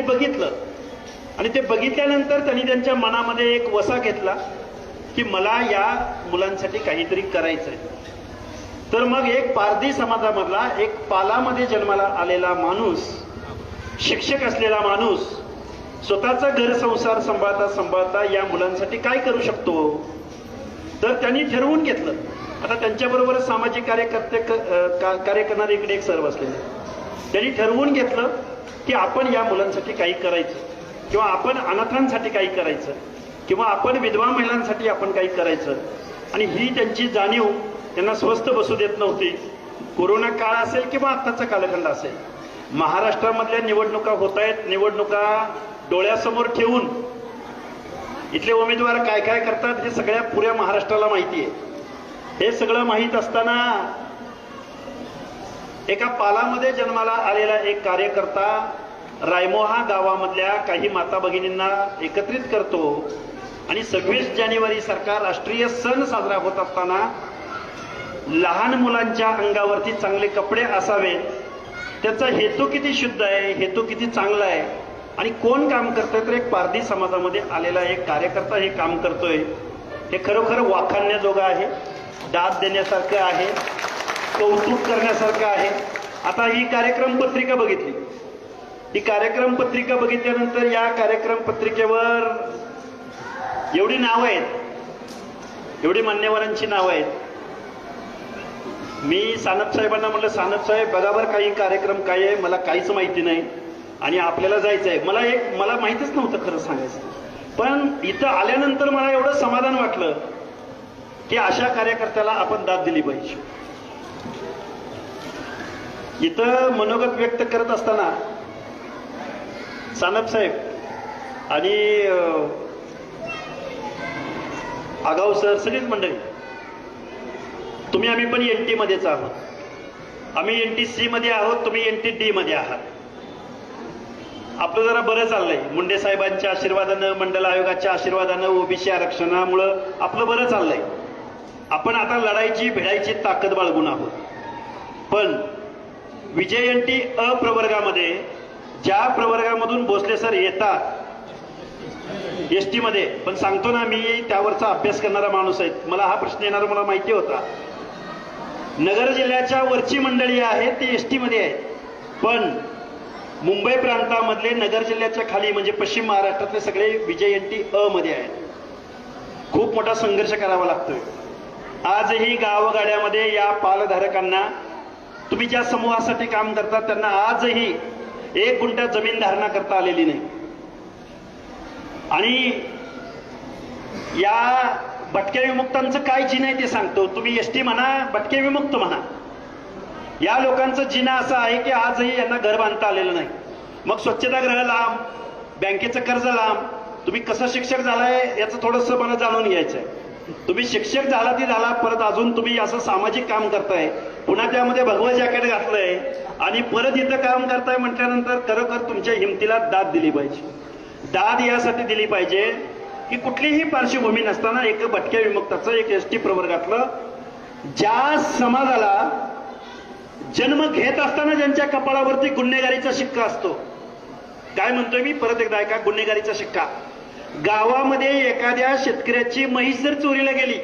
त्यांनी बघितलं. आणि ते बघितल्यानंतर त्यांनी त्यांच्या मनामध्ये एक वसा घेतला की मला या मुलांसाठी काहीतरी करायचं आहे तर मग एक पारधी समाजामधला एक पालामध्ये जन्माला आलेला माणूस शिक्षक असलेला माणूस स्वतःचा घर संसार सांभाळता सांभाळता या मुलांसाठी काय करू शकतो? तर त्यांनी ठरवून घेतलं. आता त्यांच्याबरोबर सामाजिक कार्यकर्ते कार्य करणारे इकडे एक सर बसलेले. त्यांनी ठरवून घेतलं की आपण या मुलांसाठी काही करायचं. किंवा आपण अनाथांसाठी काही करायचं. किंवा आपण विधवा महिलांसाठी आपण काही करायचं. आणि ही त्यांची जाणीव त्यांना स्वस्थ बसू देत नव्हती. कोरोना काळ असेल किंवा आत्ताचा कालखंड असेल. महाराष्ट्रामधल्या निवडणुका होत आहेत. निवडणुका डोळ्यासमोर ठेवून इथले उमेदवार काय काय करतात हे सगळ्या पुऱ्या महाराष्ट्राला माहिती आहे. हे सगळं माहीत असताना एका पालामध्ये जन्माला आलेला एक कार्यकर्ता रायमोहा गावामधल्या काही माता भगिनींना एकत्रित करतो. आणि सव्वीस जानेवारी सारखा राष्ट्रीय सण साजरा होत असताना लहान मुलांच्या अंगावरती चांगले कपडे असावेत. त्याचा हेतू किती शुद्ध आहे? हेतू किती चांगला आहे? आणि कोण काम करतोय? तर एक पारधी समाजामध्ये आलेला एक कार्यकर्ता हे काम करतोय. हे खरोखर वाखाणण्याजोगं आहे. दाद देण्यासारखं आहे. कौतुक करण्यासारखं आहे. आता ही कार्यक्रम पत्रिका बघितली. ही कार्यक्रम पत्रिका बघितल्यानंतर या कार्यक्रम पत्रिकेवर एवढी नावं आहेत. एवढी मान्यवरांची नावं आहेत. मी सानप साहेबांना म्हटलं सानप साहेब बघा काही कार्यक्रम काय आहे? मला काहीच माहिती नाही आणि आपल्याला जायचं आहे मला एक मला माहितीच नव्हतं खरं सांगायचं. पण इथं आल्यानंतर मला एवढं समाधान वाटलं की अशा कार्यकर्त्याला आपण दाद दिली पाहिजे. इथं मनोगत व्यक्त करत असताना सानप साहेब आणि आगाव सर सगळीच मंडळी तुम्ही आम्ही पण एन टी मध्येच आहोत. आम्ही एन टी सी मध्ये आहोत तुम्ही एन टी डी मध्ये आहात. आपलं जरा बरं चाललंय. मुंडे साहेबांच्या आशीर्वादानं मंडल आयोगाच्या आशीर्वादानं ओबीसी आरक्षणामुळं आपलं बरं चाललंय. आपण आता लढायची भिडायची ताकद बाळगून आहोत. पण विजय एन टी अ प्रवर्गामध्ये ज्या प्रवर्गामधून भोसले सर येतात एस टीमध्ये पण सांगतो ना मी त्यावरचा अभ्यास करणारा माणूस आहे. मला हा प्रश्न येणारा मला माहिती होता. नगर जिल्ह्याच्या वरची मंडळी आहेत ते एस टीमध्ये आहे. पण मुंबई प्रांतामधले नगर जिल्ह्याच्या खाली म्हणजे पश्चिम महाराष्ट्रातले सगळे विजय अ मध्ये आहेत. खूप मोठा संघर्ष करावा लागतोय. आजही गावगाड्यामध्ये या पालधारकांना तुम्ही ज्या समूहासाठी काम करता त्यांना आजही एक गुंठ्या जमीन धारणा करता आलेली नाही. आणि या भटक्या विमुक्तांचं काय जिन आहे ते सांगतो. तुम्ही एस टी म्हणा भटके विमुक्त म्हणा. या लोकांचं जिना असं आहे की आजही यांना घर बांधता आलेलं नाही. मग स्वच्छतागृह लांब बँकेचं कर्ज लांब तुम्ही कसं शिक्षक झालाय याचं थोडंसं मला जाणून घ्यायचं आहे तुम्ही शिक्षक झाला ती झाला परत अजून तुम्ही असं सामाजिक काम करताय. पुन्हा त्यामध्ये भगवत जॅकेट घातलंय. आणि परत इथं काम करताय म्हटल्यानंतर खरोखर तुमच्या हिमतीला दाद दिली पाहिजे. दाद यासाठी दिली पाहिजे की कुठलीही पार्श्वभूमी नसताना एक भटक्या विमुक्ताचं एक एस टी प्रवर्गातलं ज्या समाजाला जन्म घेत असताना ज्यांच्या कपाळावरती गुन्हेगारीचा शिक्का असतो. काय म्हणतोय मी? परत एकदा ऐका गुन्हेगारीचा शिक्का. गावामध्ये एखाद्या शेतकऱ्याची म्हैस जर चोरीला गेली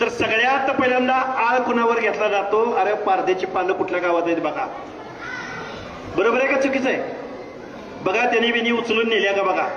तर सगळ्यात पहिल्यांदा आळ कुणावर घेतला जातो? अरे पारदेची पानं कुठल्या गावात आहेत बघा. बरोबर आहे का चुकीचं आहे? बघा त्यांनी विनी उचलून नेल्या का बघा?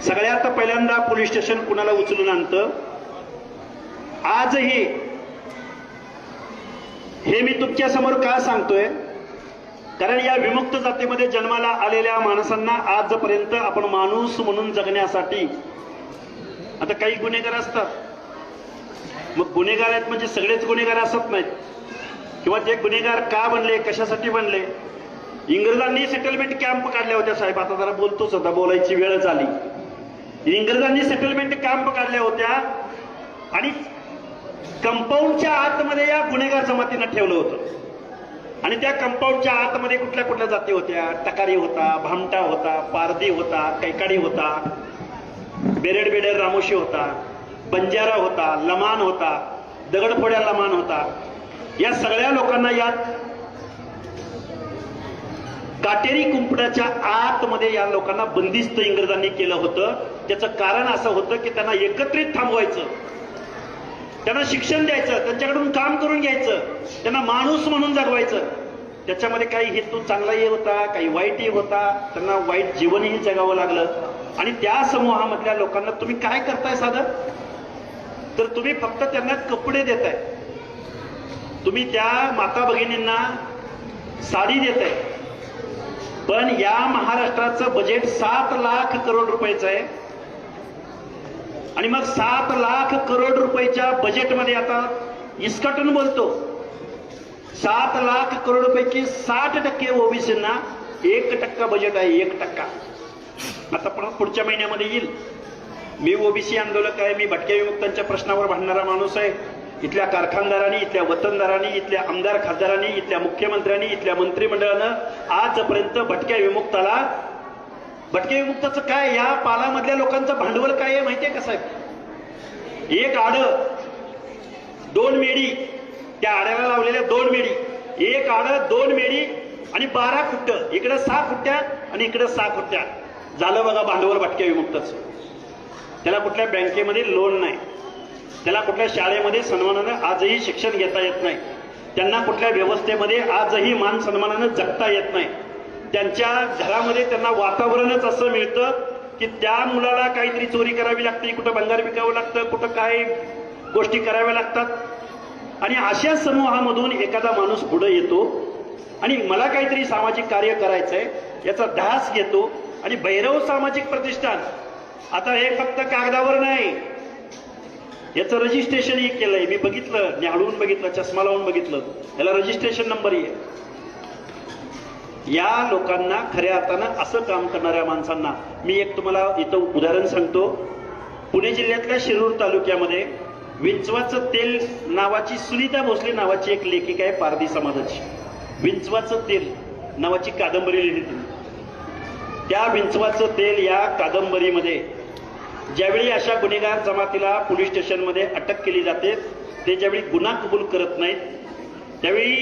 सगळ्यात पहिल्यांदा पोलीस स्टेशन कुणाला उचलून आणतं? आजही हे मी तुमच्यासमोर का सांगतोय? कारण या विमुक्त जातीमध्ये जन्माला आलेल्या माणसांना आजपर्यंत आपण माणूस म्हणून जगण्यासाठी आता काही गुन्हेगार असतात. मग गुन्हेगार आहेत म्हणजे सगळेच गुन्हेगार असत नाहीत. किंवा ते गुन्हेगार का बनले कशासाठी बनले? इंग्रजांनी सेटलमेंट कॅम्प काढल्या होत्या साहेब. आता जरा बोलतोच होता बोलायची वेळच आली इंग्रजांनी सेटलमेंट कॅम्प काढल्या होत्या आणि कंपाऊंडच्या आतमध्ये या गुन्हेगार जमातीनं ठेवलं होतं. आणि त्या कंपाऊंडच्या आतमध्ये कुठल्या कुठल्या जाती होत्या? टकारी होता भामटा होता पारदी होता कैकाडी होता बेरेड बेडेड रामोशी होता बंजारा होता लमान होता दगडफोड्या लमान होता. या सगळ्या लोकांना यात काटेरी कुंपणाच्या आतमध्ये या लोकांना बंदिस्त इंग्रजांनी केलं होतं. त्याचं कारण असं होतं की त्यांना एकत्रित थांबवायचं. त्यांना शिक्षण द्यायचं त्यांच्याकडून काम करून घ्यायचं त्यांना माणूस म्हणून जगवायचं. त्याच्यामध्ये काही हेतू चांगलाही होता काही वाईटही होता त्यांना वाईट जीवनही जगावं लागलं. आणि त्या समूहामधल्या लोकांना तुम्ही काय करताय साधं? तर तुम्ही फक्त त्यांना कपडे देताय. तुम्ही त्या माता भगिनींना साडी देताय. पण या महाराष्ट्राचं बजेट सात लाख करोड रुपयाचं आहे. आणि मग सात लाख करोड रुपयाच्या बजेटमध्ये आता इस्कटून बोलतो. सात लाख करोड पैकी साठ टक्के ओबीसींना एक टक्का बजेट आहे एक टक्का. आता पण पुढच्या महिन्यामध्ये येईल. मी ओबीसी आंदोलक आहे मी भटक्या विमुक्तांच्या प्रश्नावर भांडणारा माणूस आहे. इथल्या कारखानदारांनी इथल्या वतनदारांनी इथल्या आमदार खासदारांनी इथल्या मुख्यमंत्र्यांनी इथल्या मंत्रिमंडळानं आजपर्यंत भटक्या विमुक्ताला भटके विमुक्ताचं काय? या पालामधल्या लोकांचं भांडवल काय आहे माहितीये का साहेब? एक आड दोन मेडी त्या आड्याला लावलेल्या दोन मेडी एक आड दोन मेडी आणि बारा खुट्ट. इकडे सहा खुट्ट्या आणि इकडे सहा खुट्ट्या. झालं बघा भांडवल भटक्या विमुक्ताचं. त्याला कुठल्या बँकेमध्ये लोन नाही. त्याला कुठल्या शाळेमध्ये सन्मानानं आजही शिक्षण घेता येत नाही. त्यांना कुठल्या व्यवस्थेमध्ये आजही मान सन्मानानं जगता येत नाही. त्यांच्या घरामध्ये त्यांना वातावरणच असं मिळतं की त्या मुलाला काहीतरी चोरी करावी लागते कुठं भंगार विकावं लागतं कुठं काय गोष्टी कराव्या लागतात. आणि अशा समूहामधून एखादा माणूस पुढे येतो आणि मला काहीतरी सामाजिक कार्य करायचं आहे याचा ध्यास घेतो. आणि भैरव सामाजिक प्रतिष्ठान आता हे फक्त कागदावर नाही याचं रजिस्ट्रेशनही केलंय. मी बघितलं न्याहाळून बघितलं चष्मा लावून बघितलं. याला रजिस्ट्रेशन नंबरही आहे. या लोकांना खऱ्या अर्थानं असं काम करणाऱ्या माणसांना मी एक तुम्हाला इथं उदाहरण सांगतो. पुणे जिल्ह्यातल्या शिरूर तालुक्यामध्ये विंचवाचं तेल नावाची सुनीता भोसले नावाची एक लेखिका आहे पारधी समाजाची. विंचवाचं तेल नावाची कादंबरी लिहिली तिने. त्या विंचवाचं तेल या कादंबरीमध्ये ज्यावेळी अशा गुन्हेगार जमातीला पोलीस स्टेशनमध्ये अटक केली जाते ते ज्यावेळी गुन्हा कबूल करत नाहीत त्यावेळी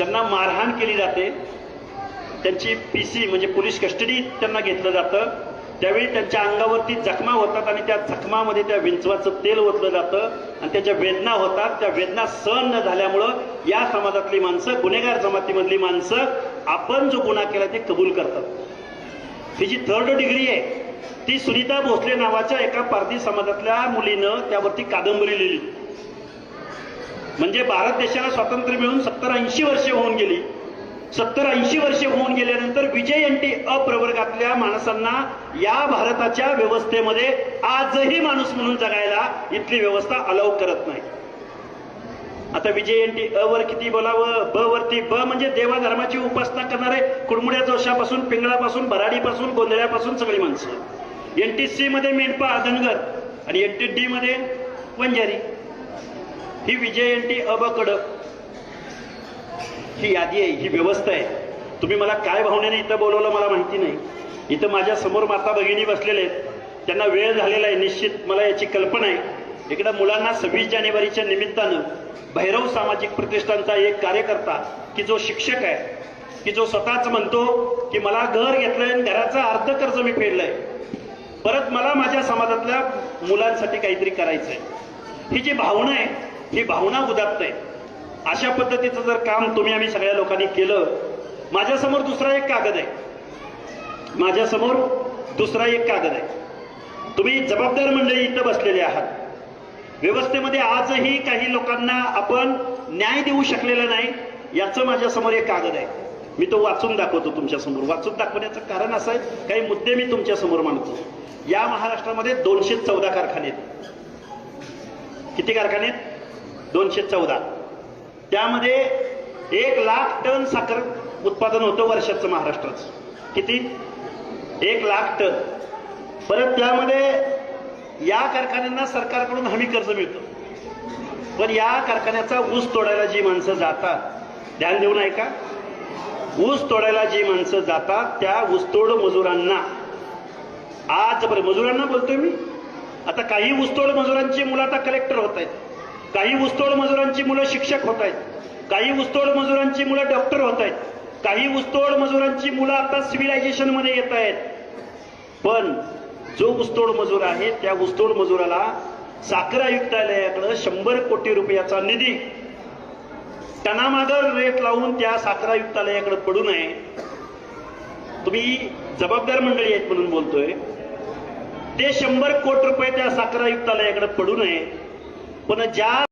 त्यांना मारहाण केली जाते. त्यांची पी सी म्हणजे पोलीस कस्टडी त्यांना घेतलं जातं. त्यावेळी त्यांच्या अंगावरती जखमा होतात आणि त्या जखमामध्ये त्या विंचवाचं तेल ओतलं जातं आणि त्याच्या वेदना होतात. त्या वेदना सहन न झाल्यामुळं या समाजातली माणसं गुन्हेगार जमातीमधली माणसं आपण जो गुन्हा केला ते कबूल करतात. ही जी थर्ड डिग्री आहे ती सुनीता भोसले नावाच्या एका पारधी समाजातल्या मुलीनं त्यावरती कादंबरी लिहिली. म्हणजे भारत देशाला स्वातंत्र्य मिळून सत्तर ऐंशी वर्षे होऊन गेली. सत्तर ऐंशी वर्षे होऊन गेल्यानंतर विजय यांटी अप्रवर्गातल्या माणसांना या भारताच्या व्यवस्थेमध्ये आजही माणूस म्हणून जगायला इथली व्यवस्था अलाव करत नाही. आता विजय एनटी अ वर किती बोलावं ब वरती ब म्हणजे देवा धर्माची उपासना करणारे कुडमुड्या जोशापासून पिंगळापासून भराडीपासून गोंधळ्यापासून सगळी माणसं. एन टी सी मध्ये मेंढपा धनगर आणि एन टी डी मध्ये वंजारी. ही विजयंती अबकड. ही यादी आहे ही व्यवस्था आहे. तुम्ही मला काय भावनेने इथं बोलवलं मला माहिती नाही. इथं माझ्यासमोर माता भगिनी बसलेले आहेत. त्यांना वेळ झालेला आहे निश्चित मला याची कल्पना आहे. इकडं मुलांना सव्वीस जानेवारीच्या निमित्तानं भैरव सामाजिक प्रतिष्ठानचा एक कार्यकर्ता की जो शिक्षक आहे की जो स्वतःच म्हणतो की मला घर घेतलंय आणि घराचं अर्ध कर्ज मी फेडलंय. परत मला माझ्या समाजातल्या मुलांसाठी काहीतरी करायचंय. ही जी भावना आहे ही भावना उदात्त आहे. अशा पद्धतीचं जर काम तुम्ही आम्ही सगळ्या लोकांनी केलं माझ्यासमोर दुसरा एक कागद आहे. माझ्यासमोर दुसरा एक कागद आहे. तुम्ही जबाबदार मंडळी इथं बसलेले आहात. व्यवस्थेमध्ये आजही काही लोकांना आपण न्याय देऊ शकलेला नाही याचं माझ्यासमोर एक कागद आहे. मी तो वाचून दाखवतो तुमच्यासमोर. वाचून दाखवण्याचं कारण असं आहे काही मुद्दे मी तुमच्यासमोर मांडतो. या महाराष्ट्रामध्ये दोनशे चौदा कारखाने आहेत. किती कारखाने आहेत? दोनशे चौदा. त्यामध्ये एक लाख टन साखर उत्पादन होतं वर्षाचं महाराष्ट्राचं. किती? एक लाख टन. परत त्यामध्ये या कारखान्यांना सरकारकडून हमी कर्ज मिळतं. पण या कारखान्याचा ऊस तोडायला जी माणसं जातात ध्यान देऊन ऐका. ऊस तोडायला जी माणसं जातात त्या ऊसतोड मजुरांना. आज बरं मजुरांना बोलतोय मी? आता काही ऊसतोड मजुरांची मुलं आता कलेक्टर होत आहेत. काही ऊसतोड मजुरांची मुलं शिक्षक होत आहेत. काही ऊसतोड मजुरांची मुलं डॉक्टर होत आहेत. काही ऊसतोड मजुरांची मुलं आता सिव्हिलायझेशनमध्ये येत आहेत. पण जो ऊसतोड मजूर आहे त्या ऊसतोड मजुराला साखर आयुक्तालयाकडं शंभर कोटी रुपयाचा निधी टनामागर रेट लावून त्या साखर आयुक्तालयाकडे पडू नये. तुम्ही जबाबदार मंडळी आहेत म्हणून बोलतोय. ते शंभर कोटी रुपये त्या साखर आयुक्तालयाकडे पडू नये. पण ज्या